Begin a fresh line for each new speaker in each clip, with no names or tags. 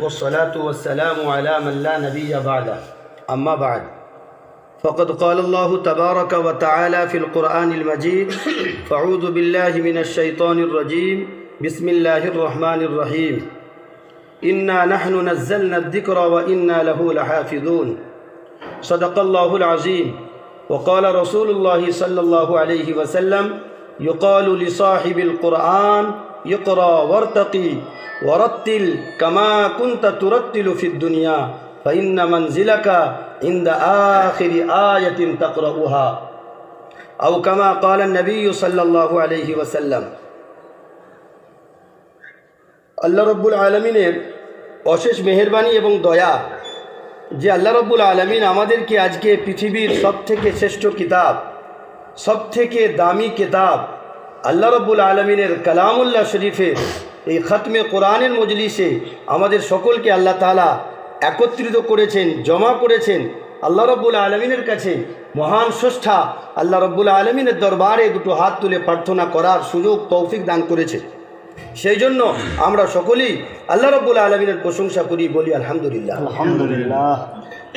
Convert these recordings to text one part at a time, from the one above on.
والصلاة والسلام على من لا نبي بعده. أما بعد فقد قال الله تبارك وتعالى في القرآن المجيد فأعوذ بالله من الشيطان الرجيم. بسم الله الرحمن الرحيم. إنا نحن نزلنا الذكر وإنا له لحافظون. صدق الله العظيم. وقال رسول الله صلى الله عليه وسلم يقال لصاحب القرآن اقرأ وارتقي. ورتل كما كنت ترتل في الدنيا فإن منزلك عند آخر آية تقرأها أو كما قال النبي صلى الله عليه وسلم আল্লাহ রব্বুল আলমিনের অশেষ মেহরবানি এবং দয়া যে আল্লাহ রব্বুল আলমিন আমাদেরকে আজকে পৃথিবীর সবথেকে শ্রেষ্ঠ কিতাব সবথেকে দামি কিতাব আল্লাহ রব্বুল আলমিনের কালামুল্লাহ শরীফের এই খতমে কোরআনের মজলিসে আমাদের সকলকে আল্লাহ তালা একত্রিত করেছেন জমা করেছেন। আল্লাহ রব্বুল আলমিনের কাছে মহান স্রষ্টা আল্লাহ রব্বুল আলমিনের দরবারে দুটো হাত তুলে প্রার্থনা করার সুযোগ তৌফিক দান করেছে। সেই জন্য আমরা সকলেই আল্লাহ রব্বুল আলমিনের প্রশংসা করি বলি আলহামদুলিল্লাহ।
আলহামদুলিল্লাহ।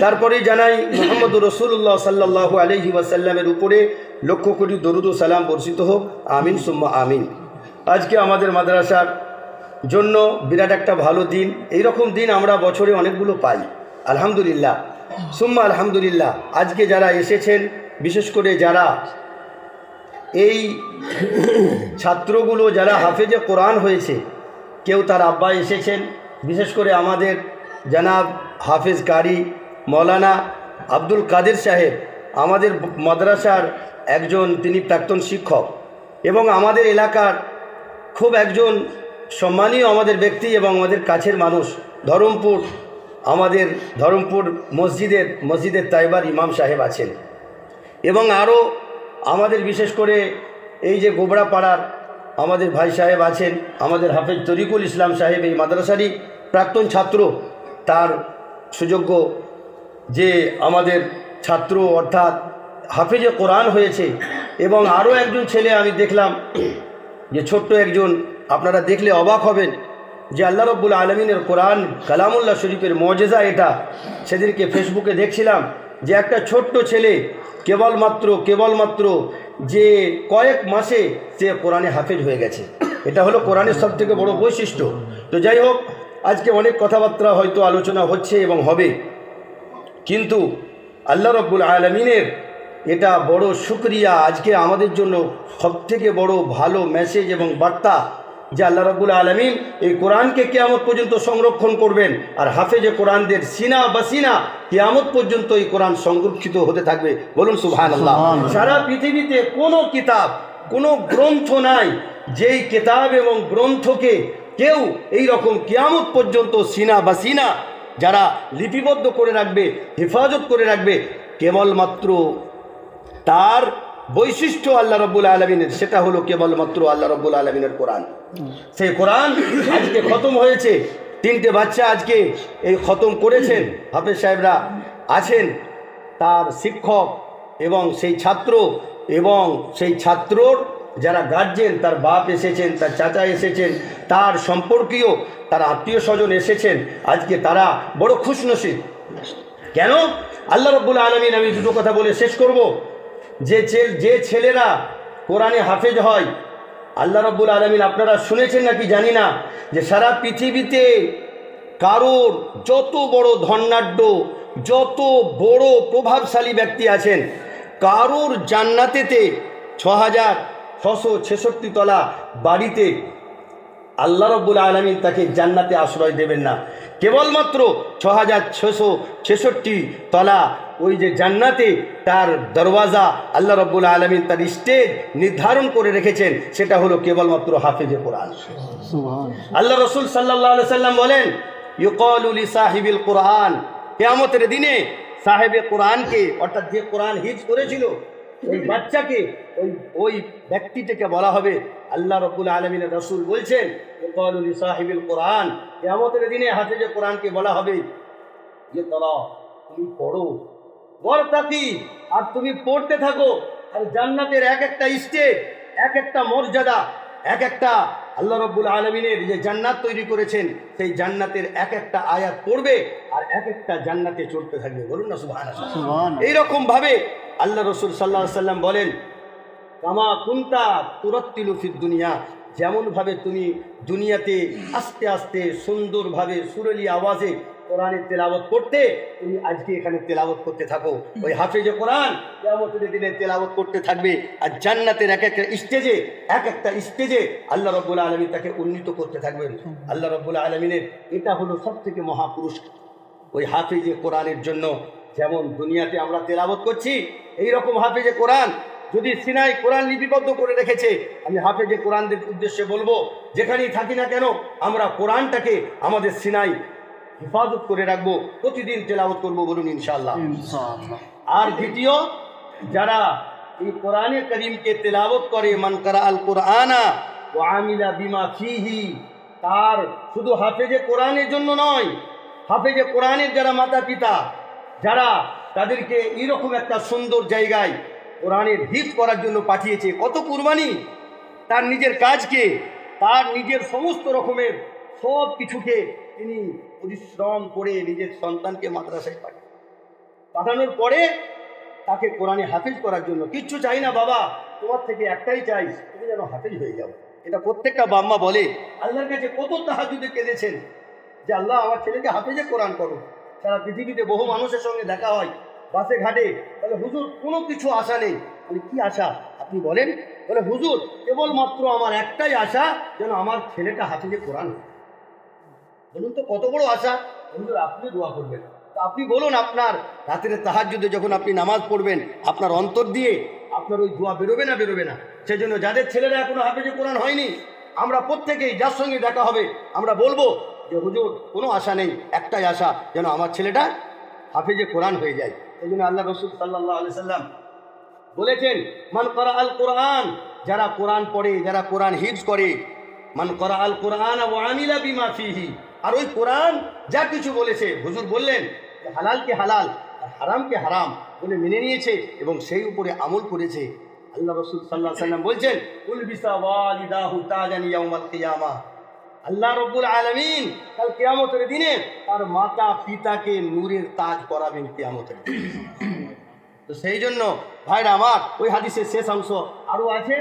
তারপরে জানাই মোহাম্মদ রসুল্লাহ সাল্লাহ আলহি ওয়াসাল্লামের উপরে লক্ষ কোটি দরুদ ও সালাম বর্ষিত হোক আমিন সুম্মা আমিন। আজকে আমাদের মাদ্রাসার জন্য বিরাট একটা ভালো দিন। এই রকম দিন আমরা বছরে অনেকগুলো পাই। আলহামদুলিল্লাহ। সুম্মা আলহামদুলিল্লাহ। আজকে যারা এসেছেন, বিশেষ করে যারা এই ছাত্রগুলো যারা হাফেজে কোরআন হয়েছে, কেউ তার আব্বা এসেছেন, বিশেষ করে আমাদের জানাব হাফেজ কারি মৌলানা আব্দুল কাদের সাহেব, আমাদের মাদ্রাসার একজন তিনি প্রাক্তন শিক্ষক এবং আমাদের এলাকার খুব একজন সম্মানীয় আমাদের ব্যক্তি এবং আমাদের কাছের মানুষ, ধরমপুর, আমাদের ধরমপুর মসজিদের মসজিদের তাইবার ইমাম সাহেব আছেন। এবং আরও আমাদের বিশেষ করে এই যে গোবরাপাড়ার আমাদের ভাই সাহেব আছেন, আমাদের হাফেজ তরিকুল ইসলাম সাহেব এই মাদ্রাসারই প্রাক্তন ছাত্র, তার সুযোগ্য যে আমাদের ছাত্র অর্থাৎ হাফেজে কোরআন হয়েছে। এবং আরও একজন ছেলে আমি দেখলাম যে ছোট্ট একজন আপনারা দেখলে অবাক হবেন যে আল্লাহ রব্বুল আলমিনের কোরআন কালামুল্লাহ শরীফের মজেজা এটা। সেদিনকে ফেসবুকে দেখছিলাম যে একটা ছোট্ট ছেলে, কেবলমাত্র কেবলমাত্র যে কয়েক মাসে সে কোরআনে হাফেজ হয়ে গেছে। এটা হলো কোরআনের সব থেকে বড় বৈশিষ্ট্য। তো যাই হোক, আজকে অনেক কথাবার্তা হয়তো আলোচনা হচ্ছে এবং হবে। কিন্তু আল্লাহ রব্বুল আলমিনের এটা বড় শুক্রিয়া আজকে আমাদের জন্য সবথেকে বড় ভালো মেসেজ এবং বার্তা যে আল্লাহ রব্বুল আলমিন এই কোরআনকে কেয়ামত পর্যন্ত সংরক্ষণ করবেন আর হাফেজে কোরআনদের সিনা বাসিনা কেয়ামত পর্যন্ত এই কোরআন সংরক্ষিত হতে থাকবে। বলুন সুহান আল্লাহ সারা পৃথিবীতে কোনো কিতাব কোনো গ্রন্থ নাই যেই কিতাব এবং গ্রন্থকে কেউ এই রকম কেয়ামত পর্যন্ত সিনা বাসিনা যারা লিপিবদ্ধ করে রাখবে হেফাজত করে রাখবে কেবলমাত্র তার বৈশিষ্ট্য আল্লাহ রব্বুল আলমিনের, সেটা হলো কেবলমাত্র আল্লাহ রব্বুল আলমিনের কোরআন। সেই কোরআন আজকে খতম হয়েছে। তিনটে বাচ্চা আজকে এই খতম করেছেন। হাফেজ সাহেবরা আছেন। তার শিক্ষক এবং সেই ছাত্র এবং সেই ছাত্রর যারা গার্জেন তার বাপ এসেছেন, তার চাচা এসেছেন, তার সম্পর্কীয়, তার আত্মীয় স্বজন এসেছেন। আজকে তারা বড় খুশনসিব। কেন? আল্লাহ রব্বুল আলমিন, আমি দুটো কথা বলে শেষ করব। যে যে ছেলেরা কোরআনে হাফেজ হয়, আল্লাহ রব্বুল আলমিন আপনারা শুনেছেন নাকি জানি না, যে সারা পৃথিবীতে কারোর যত বড় ধন্যাঢ্য যত বড় প্রভাবশালী ব্যক্তি আছেন, কারোর জান্নাতেতে ছ হাজার ছশো ছেষট্টি তলা বাড়িতে আল্লাহ রব্বুল আলমিন তাকে জান্নাতে আশ্রয় দেবেন না। কেবলমাত্র ছ হাজার ছশো ছেষট্টি তলা ওই যে জান্নাতে তার দরওয়াজা আল্লাহ রব্বুল আলমিন তার স্টেজ নির্ধারণ করে রেখেছেন সেটা হলো কেবলমাত্র হাফেজে কোরআন। আল্লাহ রসুল সাল্লাহ সাল্লাম বলেন ইউকলি সাহিবিল কোরআন। কেয়ামতের দিনে সাহেবে কোরআনকে অর্থাৎ যে কোরআন হিজ করেছিল ওই বাচ্চাকে ওই ওই ব্যক্তিটাকে বলা হবে আল্লাহ রব্বুল আলমিনের রসুল বলছেন সাহিবিল কোরআন। কেয়ামতের দিনে হাফেজে কোরআনকে বলা হবে যে তলা তুমি পড়ো। বরতাকি আর তুমি পড়তে থাকো আর জান্নাতের এক একটা স্টেপ এক একটা মর্যাদা এক একটা আল্লাহ রব্বুল আলমিনের যে জান্নাত তৈরি করেছেন সেই জান্নাতের এক একটা আয়াত পড়বে আর এক একটা জান্নাতে চড়তে থাকবে। বলুন না সুবাহ এইরকম ভাবে আল্লাহ রসুল সাল্লাহ সাল্লাম বলেন কামা কুন্তা তুরত্তিলু ফির দুনিয়া। যেমনভাবে তুমি দুনিয়াতে আস্তে আস্তে সুন্দরভাবে সুরেলি আওয়াজে কোরআনের তেলাবত করতে, তুমি আজকে এখানে তেলাবত করতে থাকো। ওই হাফেজে কোরআন কেমতের দিনে তেলাবত করতে থাকবে। আর জান্নাতের এক একটা স্টেজে, এক একটা স্টেজে আল্লাহ রব্বুল আলমী তাকে উন্নীত করতে থাকবেন। আল্লাহ রব্বুল আলমিনের এটা হলো সব থেকে মহাপুরুষ ওই হাফেজে কোরআনের জন্য যেমন দুনিয়াতে আমরা তেলাবত করছি এই রকম হাফেজে কোরআন যদি সিনাই কোরআন লিপিবদ্ধ করে রেখেছে আমি হাফেজে কোরআনদের উদ্দেশ্যে বলব যেখানেই থাকি না কেন আমরা কোরআনটাকে আমাদের সিনাই হেফাজত করে রাখব প্রতিদিন তেলাওয়াত করব বলুন ইনশাল্লাহ আর দ্বিতীয় যারা এই কোরআনে করিমকে তেলাওয়াত করে মান করা আল কোরআনা ও আমিলা বিমা ফিহি তার শুধু হাফেজে কোরআনের জন্য নয় হাফেজে কোরআনের যারা মাতা পিতা যারা তাদেরকে এরকম একটা সুন্দর জায়গায় কোরআনের হিত করার জন্য পাঠিয়েছে। কত কুরবানি? তার নিজের কাজকে, তার নিজের সমস্ত রকমের সব কিছুকে তিনি পরিশ্রম করে নিজের সন্তানকে মাদ্রাসায় পাঠান পাঠানোর পরে তাকে কোরআনে হাফিজ করার জন্য, কিচ্ছু চাই না বাবা, তোমার থেকে একটাই চাই, তুমি যেন হাফিজ হয়ে যাও। এটা প্রত্যেকটা বাম্মা বলে, আল্লাহর কাছে কত তাহাজুদে কেঁদেছেন যে, আল্লাহ আমার ছেলেকে হাফিজে কোরআন করো। সারা পৃথিবীতে বহু মানুষের সঙ্গে দেখা হয় বাসে ঘাটে, বলে, হুজুর, কোনো কিছু আশা নেই। বলে, কি আশা? আপনি বলেন। বলে, হুজুর, কেবলমাত্র আমার একটাই আশা, যেন আমার ছেলেটা হাফিজে কোরআন হয়। বলুন তো, কত বড় আশা? হুজুর, আপনি দোয়া করবেন। তা আপনি বলুন আপনার রাতের তাহাজ্জুদে যখন আপনি নামাজ পড়বেন, আপনার অন্তর দিয়ে আপনার ওই দোয়া বেরোবে না বেরোবে না? সেই জন্য যাদের ছেলেরা এখনও হাফেজে কোরআন হয়নি, আমরা প্রত্যেকেই যার সঙ্গে দেখা হবে, আমরা বলব যে, হুজুর, কোনো আশা নেই, একটাই আশা, যেন আমার ছেলেটা হাফেজে কোরআন হয়ে যায়। এই জন্য আল্লাহ রসুল সাল্লাহ আলি সাল্লাম বলেছেন, মান করা আল কোরআন যারা কোরআন পড়ে, যারা কোরআন হিফজ করে, মান করা আল কোরআন ও আমিলা বিমা ফিহি আর ওই কোরআন যা কিছু বলেছে, হুজুর বললেন হালালকে হালাল, আর হারামকে হারাম বলে মেনে নিয়েছে এবং সেই উপরে আমল করেছে। আল্লাহ রসুল সাল্লাহ সাল্লাম বলছেন উল বিসা ওয়ালিদাহু তাজানি ইয়াউমাল কিয়ামা আল্লাহ রব্বুল আলমিন কাল কেয়ামতের দিনে তার মাতা পিতাকে নূরের তাজ করাবেন কেয়ামতের তো সেই জন্য ভাইরা আমার, ওই হাদিসের শেষ অংশ আরও আছে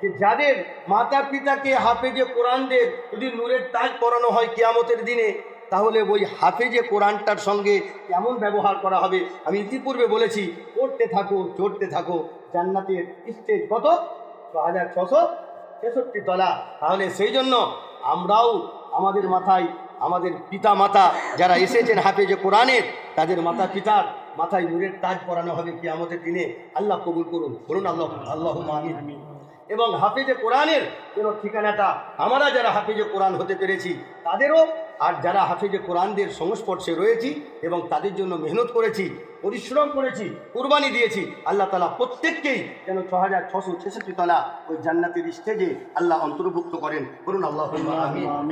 যে যাদের মাতা পিতাকে হাফেজে কোরআনদের যদি নূরের তাজ পরানো হয় কেয়ামতের দিনে, তাহলে ওই হাফেজে কোরআনটার সঙ্গে কেমন ব্যবহার করা হবে? আমি ইতিপূর্বে বলেছি, পড়তে থাকো, চড়তে থাকো, জান্নাতের স্টেজ কত? ছ হাজার ছশো ছেষট্টি তলা। তাহলে সেই জন্য আমরাও আমাদের মাথায়, আমাদের পিতা মাতা যারা এসেছেন হাতে যে কোরআনের, তাদের মাতা পিতার মাথায় নূরের তাজ পরানো হবে কি আমাদের দিনে। আল্লাহ কবুল করুন। বলুন আল্লাহ আল্লাহ আমিন। এবং হাফিজে কোরআনের যেন ঠিকানাটা, আমরা যারা হাফিজে কোরআন হতে পেরেছি, তাদেরও আর যারা হাফিজে কোরআনদের সংস্পর্শে রয়েছি এবং তাদের জন্য মেহনত করেছি, পরিশ্রম করেছি, কুরবানি দিয়েছি, আল্লাহ তালা প্রত্যেককেই যেন ছ হাজার ছশো ছেষট্টি তলা ওই জান্নাতের স্টেজে আল্লাহ অন্তর্ভুক্ত করেন। করুন আল্লাহ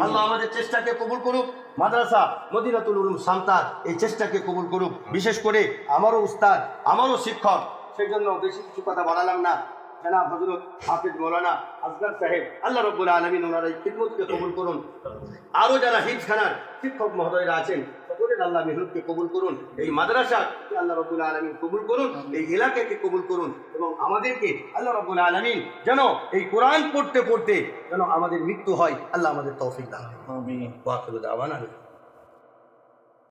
আল্লাহ আমাদের চেষ্টাকে কবুল করুক। মাদ্রাসা, মদিনাতুল উলুম সান্তার এই চেষ্টাকে কবুল করুক। বিশেষ করে আমারও উস্তাদ, আমারও শিক্ষক, সেই জন্য বেশি কিছু কথা বাড়ালাম না। জনাব হজরত হাফিজ মৌলানা আসগার সাহেব, আল্লাহ রব্বুল আলমিন ওনার এই খিদমতকে কবুল করুন। আরও যারা হিফখানার শিক্ষক মহোদয়রা আছেন আল্লাহ মেহরুদকে কবুল করুন। এই মাদ্রাসা আল্লাহ রব্বুল আলমিন কবুল করুন, এই এলাকাকে কবুল করুন এবং আমাদেরকে আল্লাহ রব্বুল আলমিন যেন এই কোরআন পড়তে পড়তে যেন আমাদের মৃত্যু হয়, আল্লাহ আমাদের তৌফিক দান